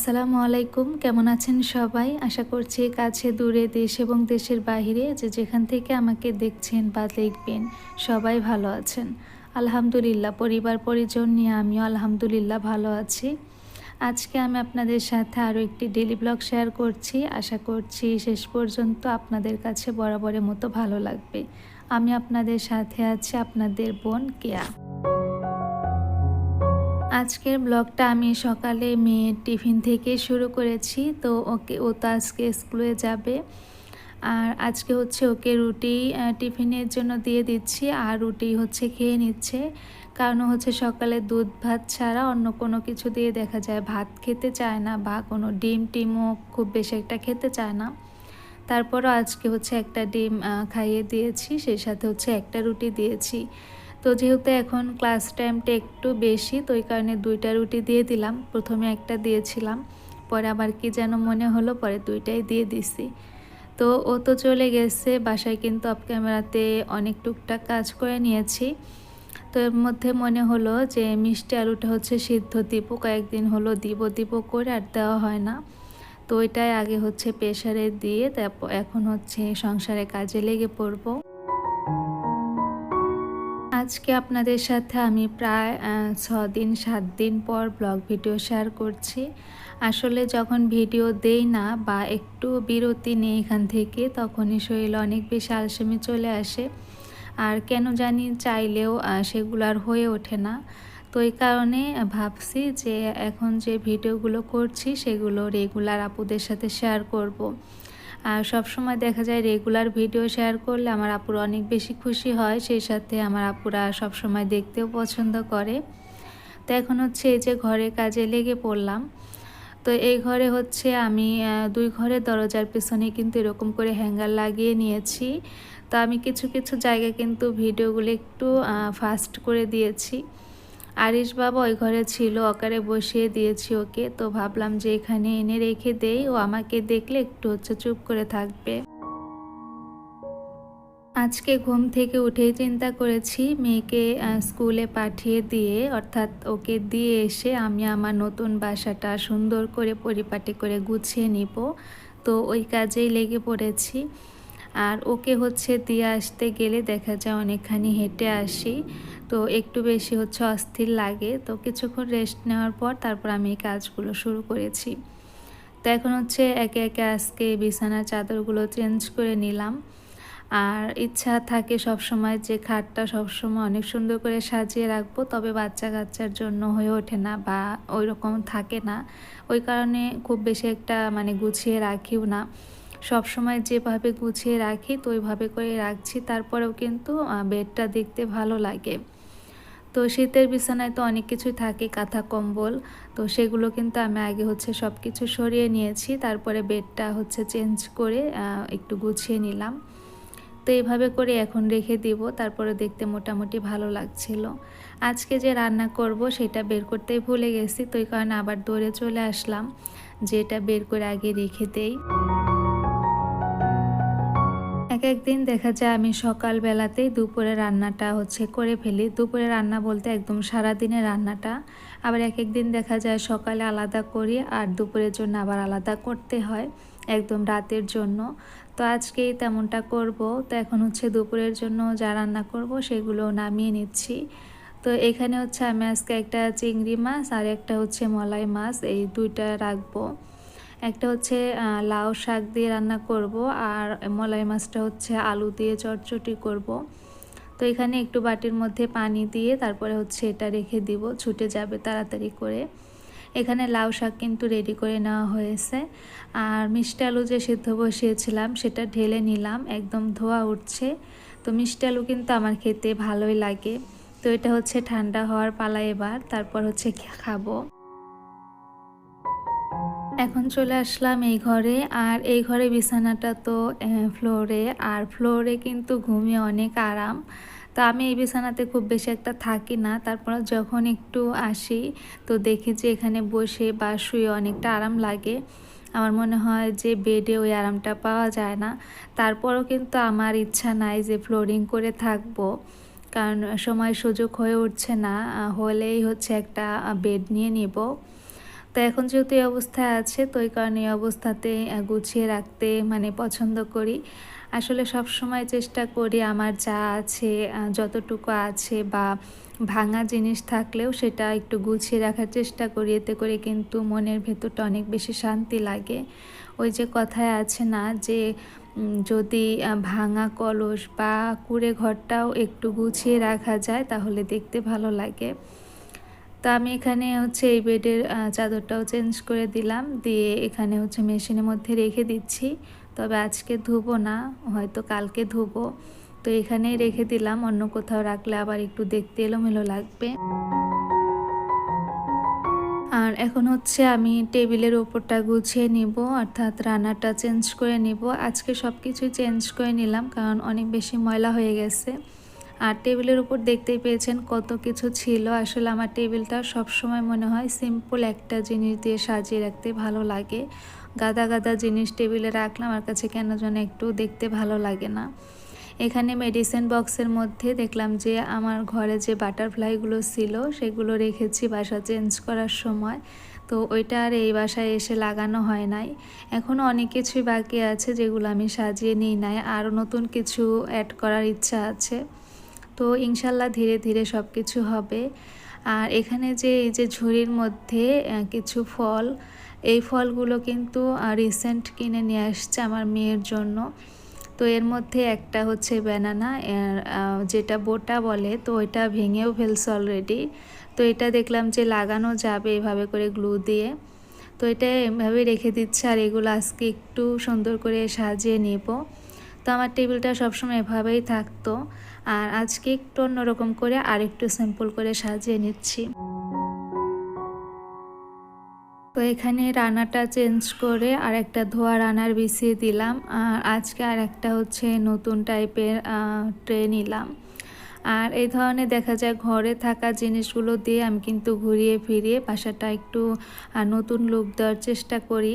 আসসালামু আলাইকুম। কেমন আছেন সবাই? আশা করছি কাছে, দূরে দেশ এবং দেশের বাইরে যে যেখান থেকে আমাকে দেখছেন বা দেখবেন, সবাই ভালো আছেন। আলহামদুলিল্লাহ, পরিবার, পরিজন নিয়ে আমিও আলহামদুলিল্লাহ ভালো আছি। আজকে আমি আপনাদের সাথে আরও একটি ডেলি ব্লগ শেয়ার করছি। আশা করছি শেষ পর্যন্ত আপনাদের কাছে বরাবরের মতো ভালো লাগবে। আমি আপনাদের সাথে আছি আপনাদের বোন কেয়া। আজকের ব্লগটা আমি সকালে মেয়ের টিফিন থেকে শুরু করেছি, তো ওকে, ও তো আজকে স্কুলে যাবে। আর আজকে হচ্ছে ওকে রুটি টিফিনের জন্য দিয়ে দিচ্ছি, আর রুটি হচ্ছে খেয়ে নিচ্ছে। কারণ হচ্ছে সকালে দুধ ভাত ছাড়া অন্য কোনো কিছু দিয়ে দেখা যায়, ভাত খেতে চায় না বা কোনো ডিম টিমও খুব বেশি একটা খেতে চায় না। তারপরও আজকে হচ্ছে একটা ডিম খাইয়ে দিয়েছি, সেই সাথে হচ্ছে একটা রুটি দিয়েছি। তো যেহেতু এখন ক্লাস টাইমটা একটু বেশি, তো ওই কারণে দুইটা রুটি দিয়ে দিলাম। প্রথমে একটা দিয়েছিলাম, পরে আবার কি যেন মনে হলো, পরে দুইটাই দিয়ে দিছি। তো ও তো চলে গেছে, বাসায় কিন্তু অফ ক্যামেরাতে অনেক টুকটাক কাজ করে নিয়েছি। তো এর মধ্যে মনে হলো যে মিষ্টি আলুটা হচ্ছে সিদ্ধ দিব কয়েকদিন হলো দিব দিব করে আর দেওয়া হয় না। তো ওইটাই আগে হচ্ছে প্রেশারে দিয়ে তারপর এখন হচ্ছে সংসারে কাজে লেগে পড়ব। আজকে আপনাদের সাথে আমি প্রায় ছ দিন সাত দিন পর ব্লগ ভিডিও শেয়ার করছি। আসলে যখন ভিডিও দেই না বা একটু বিরতি নেই এখান থেকে, তখনই শরীরে অনেক বেশি আলসেমি চলে আসে। আর কেন জানি চাইলেও সেগুলো আর হয়ে ওঠে না। তো এই কারণে ভাবছি যে এখন যে ভিডিওগুলো করছি, সেগুলো রেগুলার আপুদের সাথে শেয়ার করব। আর সব সময় দেখা যায় রেগুলার ভিডিও শেয়ার করলে আমার আপুরা অনেক বেশি খুশি হয়। সেই সাথে আমার আপুরা সব সময় দেখতেও পছন্দ করে। তো এখন হচ্ছে এই যে ঘরে কাজে লেগে পড়লাম। তো এই ঘরে হচ্ছে আমি দুই ঘরের দরজার পেছনে কিন্তু এরকম করে হ্যাঙ্গার লাগিয়ে নিয়েছি। তো আমি কিছু কিছু জায়গায় কিন্তু ভিডিওগুলো একটু ফাস্ট করে দিয়েছি। আরিশ বাবা ওই ঘরে ছিল, অকারে বসিয়ে দিয়েছি ওকে। তো ভাবলাম যে এখানে এনে রেখে দেই, ও আমাকে দেখলে একটু হচ্ছে চুপ করে থাকবে। আজকে ঘুম থেকে উঠেই চিন্তা করেছি, মেয়েকে স্কুলে পাঠিয়ে দিয়ে, অর্থাৎ ওকে দিয়ে এসে আমি আমার নতুন বাসাটা সুন্দর করে পরিপাটি করে গুছিয়ে নিব। তো ওই কাজেই লেগে পড়েছি। আর ওকে হচ্ছে দিয়ে আসতে গেলে দেখা যায় অনেকখানি হেঁটে আসি। তো একটু বেশি হচ্ছে অস্থির লাগে। তো কিছুক্ষণ রেস্ট নেওয়ার পর তারপর আমি এই কাজগুলো শুরু করেছি। তো এখন হচ্ছে একে একে আজকে বিছানার চাদরগুলো চেঞ্জ করে নিলাম। আর ইচ্ছা থাকে সব সময় যে খাটটা সবসময় অনেক সুন্দর করে সাজিয়ে রাখব, তবে বাচ্চা কাচ্চার জন্য হয়ে ওঠে না বা ওই রকম থাকে না। ওই কারণে খুব বেশি একটা মানে গুছিয়ে রাখিও না। সব সময় যেভাবে গুছিয়ে রাখি, তো ওইভাবে করে রাখছি। তারপরেও কিন্তু বেডটা দেখতে ভালো লাগে। তো শীতের বিছানায় তো অনেক কিছুই থাকে, কাঁথা, কম্বল। তো সেগুলো কিন্তু আমি আগে হচ্ছে সব কিছু সরিয়ে নিয়েছি, তারপরে বেডটা হচ্ছে চেঞ্জ করে একটু গুছিয়ে নিলাম। তো এইভাবে করে এখন রেখে দিব, তারপরে দেখতে মোটামুটি ভালো লাগছিল। আজকে যে রান্না করব সেটা বের করতেই ভুলে গেছি, তো এই কারণে আবার দৌড়ে চলে আসলাম, যেটা বের করে আগে রেখে দেই। এক একদিন দেখা যায় আমি সকালবেলাতেই দুপুরে রান্নাটা হচ্ছে করে ফেলি। দুপুরে রান্না বলতে একদম সারাদিনের রান্নাটা। আবার এক একদিন দেখা যায় সকালে আলাদা করি আর দুপুরের জন্য আবার আলাদা করতে হয় একদম রাতের জন্য। তো আজকেই তেমনটা করব। তো এখন হচ্ছে দুপুরের জন্য যা রান্না করব সেগুলো নামিয়ে নিচ্ছি। তো এখানে হচ্ছে আমি আজকে একটা চিংড়ি মাছ আর একটা হচ্ছে মলাই মাছ, এই দুইটা রাখব। একটা হচ্ছে লাউ শাক দিয়ে রান্না করব আর মলাই মাছটা হচ্ছে আলু দিয়ে চটচটি করব। তো এখানে একটু বাটির মধ্যে পানি দিয়ে তারপরে হচ্ছে এটা রেখে দিব, ছুটে যাবে তাড়াতাড়ি করে। এখানে লাউ শাক কিন্তু রেডি করে নেওয়া হয়েছে। আর মিষ্টি আলু যে সিদ্ধ বসিয়েছিলাম সেটা ঢেলে নিলাম, একদম ধোয়া উঠছে। তো মিষ্টি আলু কিন্তু আমার খেতে ভালোই লাগে। তো এটা হচ্ছে ঠান্ডা হওয়ার পালা এবার, তারপর হচ্ছে খাব। এখন চলে আসলাম এই ঘরে। আর এই ঘরে বিছানাটা তো ফ্লোরে আর ফ্লোরে কিন্তু ঘুমিয়ে অনেক আরাম। তো আমি এই বিছানাতে খুব বেশি একটা থাকি না। তারপর যখন একটু আসি, তো দেখি যে এখানে বসে বা শুয়ে অনেকটা আরাম লাগে। আমার মনে হয় যে বেডে ওই আরামটা পাওয়া যায় না। তারপরও কিন্তু আমার ইচ্ছা নাই যে ফ্লোরিং করে থাকব। কারণ সময় সুযোগ হয়ে উঠছে না। হলেই হচ্ছে একটা বেড নিয়ে নিব। তো এখন যেহেতু এই অবস্থায় আছে, তো এই কারণে এই অবস্থাতে গুছিয়ে রাখতে মানে পছন্দ করি। আসলে সব সময় চেষ্টা করি আমার যা আছে, যতটুকু আছে বা ভাঙা জিনিস থাকলেও সেটা একটু গুছিয়ে রাখার চেষ্টা করি। এতে করে কিন্তু মনের ভেতরটা অনেক বেশি শান্তি লাগে। ওই যে কথায় আছে না যে যদি ভাঙা কলস বা কুড়ে ঘরটাও একটু গুছিয়ে রাখা যায়, তাহলে দেখতে ভালো লাগে। তো আমি এখানে হচ্ছে এই বেডের চাদরটাও চেঞ্জ করে দিলাম। দিয়ে এখানে হচ্ছে মেশিনের মধ্যে রেখে দিচ্ছি। তবে আজকে ধুবো না, হয়তো কালকে ধুবো। তো এখানেই রেখে দিলাম, অন্য কোথাও রাখলে আবার একটু দেখতে এলোমেলো লাগবে। আর এখন হচ্ছে আমি টেবিলের ওপরটা গুছিয়ে নিব, অর্থাৎ রান্নাটা চেঞ্জ করে নিব। আজকে সব কিছুই চেঞ্জ করে নিলাম, কারণ অনেক বেশি ময়লা হয়ে গেছে। আর টেবিলের উপর দেখতেই পেয়েছেন কত কিছু ছিল। আসলে আমার টেবিলটা সবসময় মনে হয় সিম্পল একটা জিনিস দিয়ে সাজিয়ে রাখতে ভালো লাগে। গাদা গাদা জিনিস টেবিলে রাখলে আমার কাছে কেন যেন একটু দেখতে ভালো লাগে না। এখানে মেডিসিন বক্সের মধ্যে দেখলাম যে আমার ঘরে যে বাটারফ্লাইগুলো ছিল, সেগুলো রেখেছি বাসা চেঞ্জ করার সময়। তো ওইটা আর এই বাসায় এসে লাগানো হয় নাই। এখনও অনেক কিছুই বাকি আছে যেগুলো আমি সাজিয়ে নিই নাই। আরও নতুন কিছু অ্যাড করার ইচ্ছা আছে। তো ইনশাল্লাহ ধীরে ধীরে সব কিছু হবে। আর এখানে যে, এই যে ঝুড়ির মধ্যে কিছু ফল, এই ফলগুলো কিন্তু রিসেন্ট কিনে নিয়ে আসছে আমার মেয়ের জন্য। তো এর মধ্যে একটা হচ্ছে ব্যানানা যেটা বোটা বলে, তো ওইটা ভেঙেও ফেলছে অলরেডি তো এটা দেখলাম যে লাগানো যাবে এভাবে করে গ্লু দিয়ে। তো এটা এভাবে রেখে দিচ্ছে আর এগুলো আজকে একটু সুন্দর করে সাজিয়ে নেব। তো আমার টেবিলটা সবসময় এভাবেই থাকতো। আর আজকে একটু অন্যরকম করে আর একটু সিম্পল করে সাজিয়ে নিচ্ছি। তো এখানে রান্নাটা চেঞ্জ করে আর একটা ধোয়া রানার বিছিয়ে দিলাম। আর আজকে আর একটা হচ্ছে নতুন টাইপের ট্রে নিলাম। আর এই ধরনের দেখা যায় ঘরে থাকা জিনিসগুলো দিয়ে আমি কিন্তু ঘুরিয়ে ফিরিয়ে বাসাটা একটু নতুন লুক দেওয়ার চেষ্টা করি।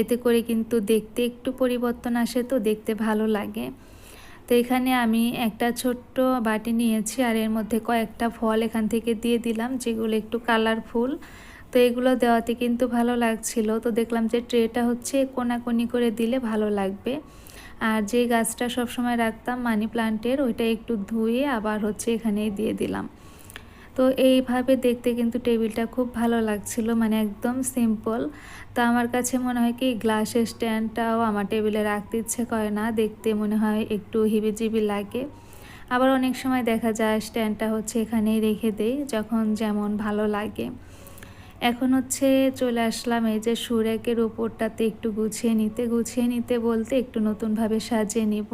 এতে করে কিন্তু দেখতে একটু পরিবর্তন আসে, তো দেখতে ভালো লাগে। তো এখানে আমি একটা ছোট্ট বাটি নিয়েছি আর এর মধ্যে কয়েকটা ফল এখান থেকে দিয়ে দিলাম, যেগুলো একটু কালারফুল। তো এগুলো দেওয়াতে কিন্তু ভালো লাগছিল। তো দেখলাম যে ট্রেটা হচ্ছে কোনাকুনি করে দিলে ভালো লাগবে। আর যে গাছটা সব সময় রাখতাম মানি প্লান্টের, ওইটা একটু ধুয়ে আবার হচ্ছে এখানেই দিয়ে দিলাম। তো এইভাবে দেখতে কিন্তু টেবিলটা খুব ভালো লাগছিল মানে একদম সিম্পল তো আমার কাছে মনে হয় কি, গ্লাসের স্ট্যান্ডটাও আমার টেবিলে রাখতে ইচ্ছে করে না, দেখতে মনে হয় একটু হিবিজিবি লাগে। আবার অনেক সময় দেখা যায় স্ট্যান্ডটা হচ্ছে এখানেই রেখে দেই, যখন যেমন ভালো লাগে। এখন হচ্ছে চলে আসলাম এই যে সুরেকের উপরটাতে একটু গুছিয়ে নিতে। গুছিয়ে নিতে বলতে একটু নতুনভাবে সাজিয়ে নিব।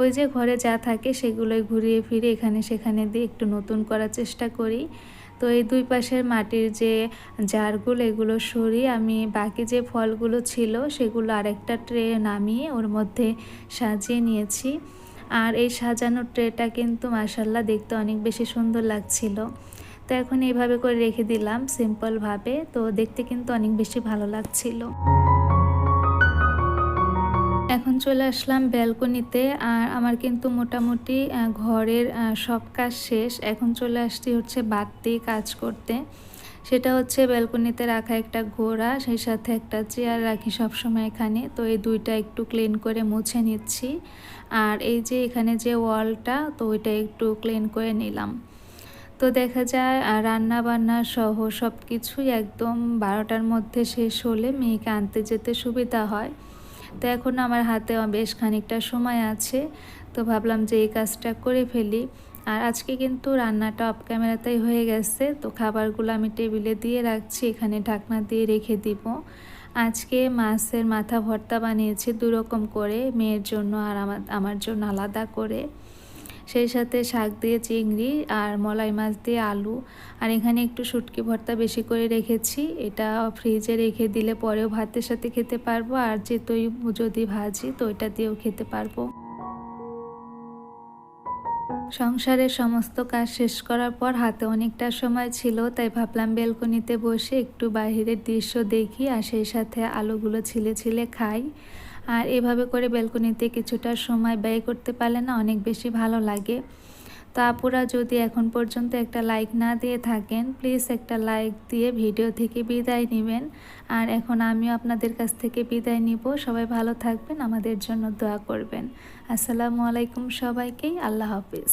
ওই যে ঘরে যা থাকে সেগুলোই ঘুরিয়ে ফিরে এখানে সেখানে দিয়ে একটু নতুন করার চেষ্টা করি। তো এই দুই পাশের মাটির যে জারগুলো, এগুলো সরিয়ে আমি বাকি যে ফলগুলো ছিল সেগুলো আরেকটা ট্রে নামিয়ে ওর মধ্যে সাজিয়ে নিয়েছি। আর এই সাজানো ট্রেটা কিন্তু মাসাল্লাহ দেখতে অনেক বেশি সুন্দর লাগছিল। তো এখন এইভাবে করে রেখে দিলাম সিম্পলভাবে তো দেখতে কিন্তু অনেক বেশি ভালো লাগছিল। চলে আসলাম ব্যালকনিতে আর আমার কিন্তু মোটামুটি ঘরের সব কাজ শেষ। এখন চলে আসছি হচ্ছে বাড়তি কাজ করতে। সেটা হচ্ছে ব্যালকনিতে রাখা একটা ঘোড়া, সেই সাথে একটা চেয়ার রাখি সবসময় এখানে। তো এই দুইটা একটু ক্লিন করে মুছে নিচ্ছি। আর এই যে এখানে যে ওয়ালটা, তো ওইটা একটু ক্লিন করে নিলাম। তো দেখা যায় রান্না বান্না সহ সব কিছুই একদম বারোটার মধ্যে শেষ হলে মেয়েকে আনতে যেতে সুবিধা হয়। তো এখন আমার হাতে বেশ খানিকটা সময় আছে, তো ভাবলাম যে এই কাজটা করে ফেলি। আর আজকে কিন্তু রান্নাটা অফ ক্যামেরাতেই হয়ে গেছে, তো খাবারগুলো আমি টেবিলে দিয়ে রাখছি, এখানে ঢাকনা দিয়ে রেখে দিব। আজকে মাছের মাথা ভর্তা বানিয়েছি দুরকম করে, মেয়ের জন্য আর আমার আমার জন্য আলাদা করে। সেই সাথে শাক দিয়ে চিংড়ি আর মলাই মাছ দিয়ে আলু। আর এখানে একটু শুটকি ভর্তা বেশি করে রেখেছি। এটা ফ্রিজে রেখে দিলে পরেও ভাতের সাথে খেতে পারব। আর যে তৈ যদি ভাজি, তো এটা দিয়েও খেতে পারব। সংসারের সমস্ত কাজ শেষ করার পর হাতে অনেকটা সময় ছিল, তাই ভাবলাম বেলকনিতে বসে একটু বাইরের দৃশ্য দেখি আর সেই সাথে আলুগুলো ছিলে ছিলে খাই। আর এভাবে করে ব্যালকনিতে কিছুটা সময় ব্যয় করতে পারলে না অনেক বেশি ভালো লাগে। তো আপুরা যদি এখন পর্যন্ত একটা লাইক না দিয়ে থাকেন প্লিজ একটা লাইক দিয়ে ভিডিও থেকে বিদায় নেবেন। আর এখন আমিও আপনাদের কাছ থেকে বিদায় নিব। সবাই ভালো থাকবেন, আমাদের জন্য দোয়া করবেন। আসসালামু আলাইকুম সবাইকেই আল্লাহ হাফিজ।